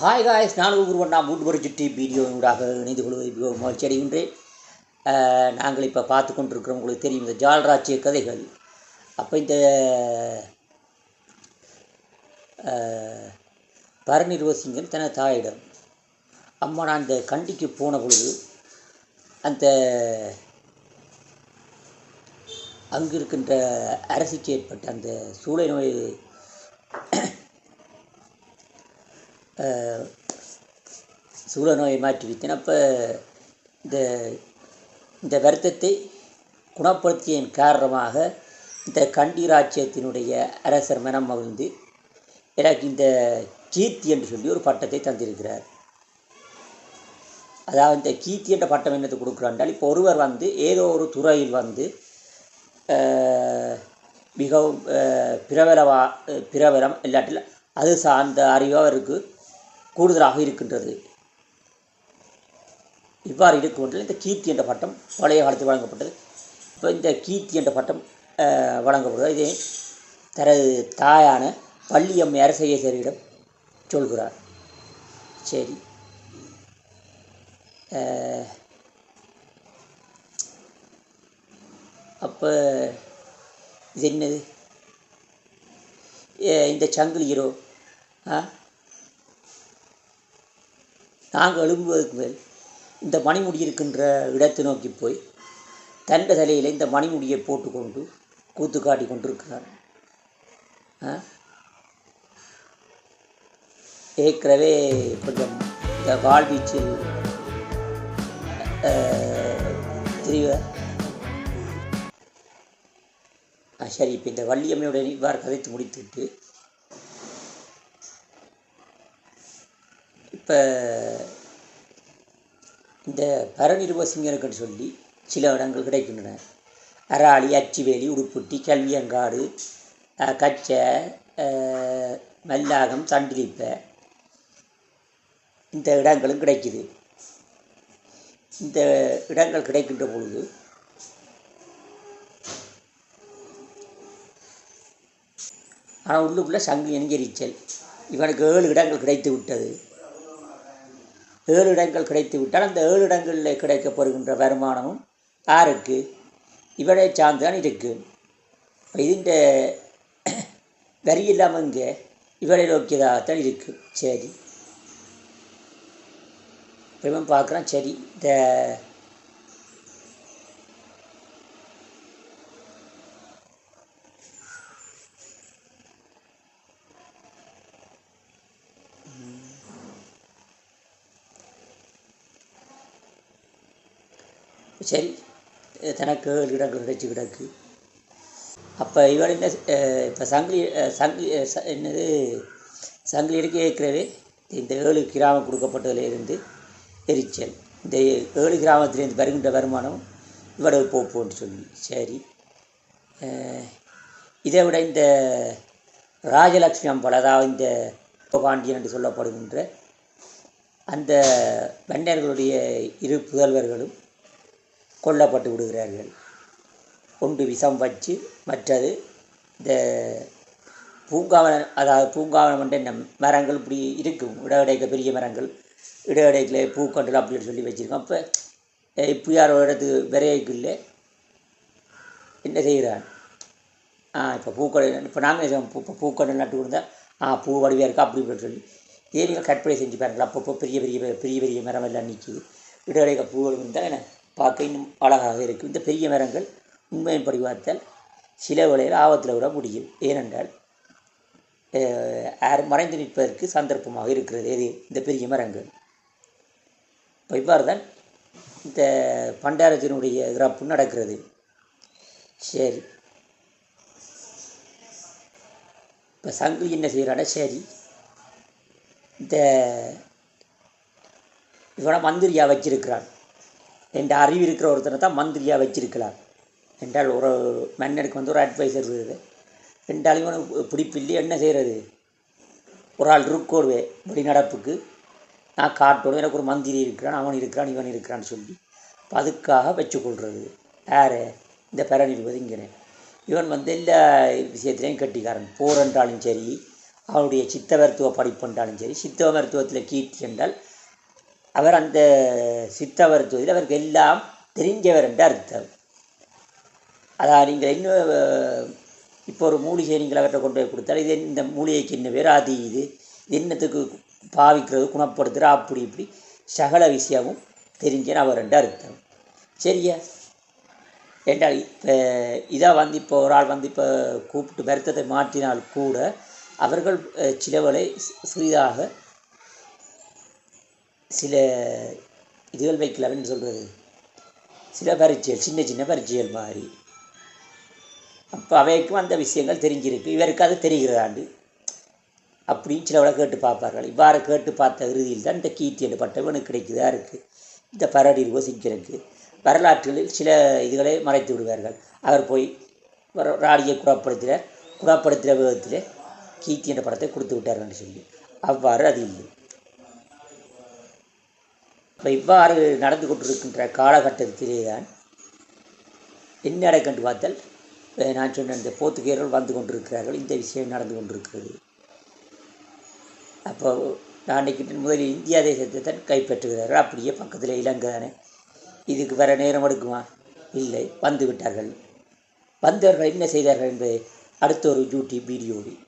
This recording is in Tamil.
ஹாய் காய்ஸ் நான் ஒருவன். நான் மூன்று சுற்றி வீடியோவாக இணைந்து கொள்வது மிகவும் மகிழ்ச்சி அடைகின்றேன். நாங்கள் இப்போ பார்த்து கொண்டிருக்கிறோம். உங்களுக்கு தெரியும் இந்த ஜால்ராட்சிய கதைகள். அப்போ இந்த பரநிர்வசிங்கன் தன தாயிடம். அம்மா நான் இந்த கண்டிக்கு போன பொழுது அந்த அங்கு இருக்கின்ற அரசுக்கு ஏற்பட்ட அந்த சூளை நோய் சூழநோயை சூழ மாற்றி வைத்தேன் அப்போ இந்த இந்த வருத்தத்தை குணப்படுத்தியதன் காரணமாக இந்த கண்டி ராஜ்யத்தினுடைய அரசர் மனம் மகிழ்ந்து எனக்கு இந்த கீர்த்தி என்று சொல்லி ஒரு பட்டத்தை தந்திருக்கிறார். அதாவது இந்த கீர்த்தி என்ற பட்டம் என்னது கொடுக்குறாண்டால் இப்போ ஒருவர் வந்து ஏதோ ஒரு துறையில் வந்து மிகவும் பிரபலவா பிரபலம் இல்லாட்டில் அது சார்ந்த அறிவோ இருக்குது கூடுதலாக இருக்கின்றது. இவ்வாறு இருக்கும் இந்த கீர்த்தி என்ற பட்டம் பழைய காலத்தில் வழங்கப்பட்டது. இப்போ இந்த கீர்த்தி என்ற பட்டம் அஹ், வழங்கப்படுவது இதை தனது தாயான பள்ளியம்மை அரசேசரிடம் சொல்கிறார். சரி. அப்போ இது என்னது? இந்த சங்கிலி ஹீரோ ஆ நாங்கள் எழும்புவதற்கு மேல் இந்த மணிமுடி இருக்கின்ற இடத்தை நோக்கி போய் தண்ட தலையில் இந்த மணிமுடியை போட்டுக்கொண்டு கூத்து காட்டி கொண்டிருக்கிறார். ஏற்கனவே கொஞ்சம் இந்த வாழ்வீச்சில் திரிவ சரி இப்போ இந்த வள்ளியம்மையுடன் இவ்வாறு கதைத்து முடித்துவிட்டு இப்போ இந்த பரநிர்வசிங்கனுக்குன்னு சொல்லி சில இடங்கள் கிடைக்கின்றன. அராளி அச்சுவேலி உடுப்புட்டி கல்வியங்காடு கச்சை மல்லாகம் சண்டிலிப்பை இந்த இடங்களும் கிடைக்குது. இந்த இடங்கள் கிடைக்கின்ற பொழுது ஆனால் உள்ளுக்குள்ளே சங்கு எரிச்சல். இவனுக்கு ஏழு இடங்கள் கிடைத்து விட்டது. ஏழு இடங்கள் கிடைத்து விட்டால் அந்த ஏழு இடங்களில் கிடைக்கப்படுகின்ற வருமானமும் யாருக்கு? இவரை சார்ந்துதான் இருக்குது இதுண்ட வரி இல்லாமல் இங்கே இவரை நோக்கியதாகத்தான் இருக்குது சரி. இப்ப பார்க்குறான் சரி இந்த சரி தனக்கு ஏழு இடங்கள் கிடைச்சி கிடக்கு. அப்போ இவள் என்ன இப்போ சங்கிலி சங்கிலி என்னது ச- என்னது சங்கிலியருக்கு ஏற்கனவே இந்த ஏழு கிராமம் கொடுக்கப்பட்டதிலிருந்து எரிச்சல். இந்த ஏழு கிராமத்திலேருந்து வருகின்ற வருமானம் இவ்வளவு போப்போன்னு சொல்லி. சரி. இதை விட இந்த ராஜலக்ஷ்மி அம்பாள் அதாவது இந்த பாண்டியன் என்று சொல்லப்படுகின்ற அந்த மன்னர்களுடைய இரு புதல்வர்களும் கொல்லப்பட்டு விடுகிறார்கள். ஒன்று விஷம் வச்சு மற்றது இந்த பூங்காவனம் அதாவது பூங்காவனம் என்ற இந்த மரங்கள் இப்படி இருக்கும் இடவடைக்க பெரிய மரங்கள் இட இடைக்கில் பூக்கண்டல் அப்படின்னு சொல்லி வச்சுருக்கோம். அப்போ இப்போ யாரோ இடத்துக்கு விரையக்குள்ள என்ன செய்கிறான் ஆ இப்போ பூக்கடை இப்போ நாங்கள் இப்போ பூக்கடை நட்டு கொடுத்தா ஆ பூ வடிவாக இருக்கா அப்படி இப்படின்னு சொல்லி. இதே நீங்கள் கற்பனை செஞ்சு பாருங்கள். அப்பப்போ பெரிய பெரிய பெரிய பெரிய மரம் எல்லாம் நிற்கிது இடையிடைக்க பூ இருந்தால் என்ன? பார்க்க இன்னும் அழகாக இருக்கும் இந்த பெரிய மரங்கள் உண்மையின்படி பார்த்தால் சில வேளையில் ஆபத்தில் விட முடியும். ஏனென்றால் யார் மறைந்து நிற்பதற்கு சந்தர்ப்பமாக இருக்கிறது. எது? இந்த பெரிய மரங்கள். இப்போ இவ்வாறு தான் இந்த பண்டாரத்தினுடைய இறப்பு நடக்கிறது. சரி. இப்போ சங்கு என்ன செய்கிறான சரி. இந்த இவனை மந்திரியாக வச்சிருக்கிறான். என்ற அறிவு இருக்கிற ஒருத்தனை தான் மந்திரியாக வச்சிருக்கலாம் என்றால் ஒரு மன்னனுக்கு வந்து ஒரு அட்வைசர் இருக்குது. ரெண்டாலும் இவனுக்கு பிடிப்பில்லை என்ன செய்கிறது ஒரு ஆள் இருக்கோடுவே வெளிநடப்புக்கு. நான் காட்டோடு எனக்கு ஒரு மந்திரி இருக்கிறான் அவன் இருக்கிறான் இவன் இருக்கிறான்னு சொல்லி இப்போ அதுக்காக வச்சுக்கொள்கிறது யார்? இந்த பெறநிர்வது இவன் வந்து எல்லா விஷயத்துலையும் கட்டிக்காரன். போர் என்றாலும் சரி அவனுடைய சித்த மருத்துவ படிப்புன்றாலும் சரி சித்த மருத்துவத்தில் கீர்த்தி என்றால் அவர் அந்த சித்தவர் தொழில் அவருக்கு எல்லாம் தெரிஞ்சவர் என்று அர்த்தம். அதான் நீங்கள் இன்னும் இப்போ ஒரு மூலிகை நீங்கள் அவர்கிட்ட கொண்டு போய் கொடுத்தால் இது இந்த மூலிகைக்கு என்ன பேர்? அது இது. என்னத்துக்கு பாவிக்கிறது குணப்படுத்துகிற? அப்படி இப்படி சகல விஷயமும் தெரிஞ்ச அவர் என்று அர்த்தம். சரியா? என்றால் இப்போ இதாக வந்து இப்போ ஒரு ஆள் வந்து இப்போ கூப்பிட்டு வருத்தத்தை மாற்றினால் கூட அவர்கள் சிலவளை சிறிதாக சில இதுகள் வைக்கலாம்னு சொல்கிறது சில பரீட்சைகள் சின்ன சின்ன பரீட்சைகள் மாதிரி. அப்போ அவைக்கும் அந்த விஷயங்கள் தெரிஞ்சிருக்கு. இவருக்கு அது தெரிகிறதாண்டு. அப்படின்னு சிலவளை கேட்டு பார்ப்பார்கள். இவ்வாறு கேட்டு பார்த்த இறுதியில் தான் இந்த கீர்த்தி என்ற பட்டம் எனக்கு கிடைக்குதா இருக்குது இந்த பரடி யோசிக்கிறதுக்கு வரலாற்றுகளில் சில இதுகளை மறைத்து விடுவார்கள். அவர் போய் வர- ராடியை குணப்படுத்துகிற குணப்படுத்துகிற விதத்தில் கீர்த்தி என்ற படத்தை கொடுத்து விட்டார்கள் சொல்லி. அவ்வாறு அது இல்லை. இப்போ இவ்வாறு நடந்து கொண்டிருக்கின்ற காலகட்டத்திலே தான் என்ன நடக்கன்று பார்த்தால் நான் சொன்ன இந்த போர்த்துகேயர்கள் வந்து கொண்டிருக்கிறார்கள் இந்த விஷயம் நடந்து கொண்டிருக்கிறது. அப்போ நான் அன்றைக்கு முதலில் இந்தியா தேசத்தை தான் கைப்பற்றுகிறார்கள் அப்படியே பக்கத்தில் இலங்கை தானே. இதுக்கு வேறு நேரம் எடுக்குமா? இல்லை வந்து விட்டார்கள். வந்தவர்கள் என்ன செய்தார்கள் என்பதை அடுத்த ஒரு யூடியூப் வீடியோவில்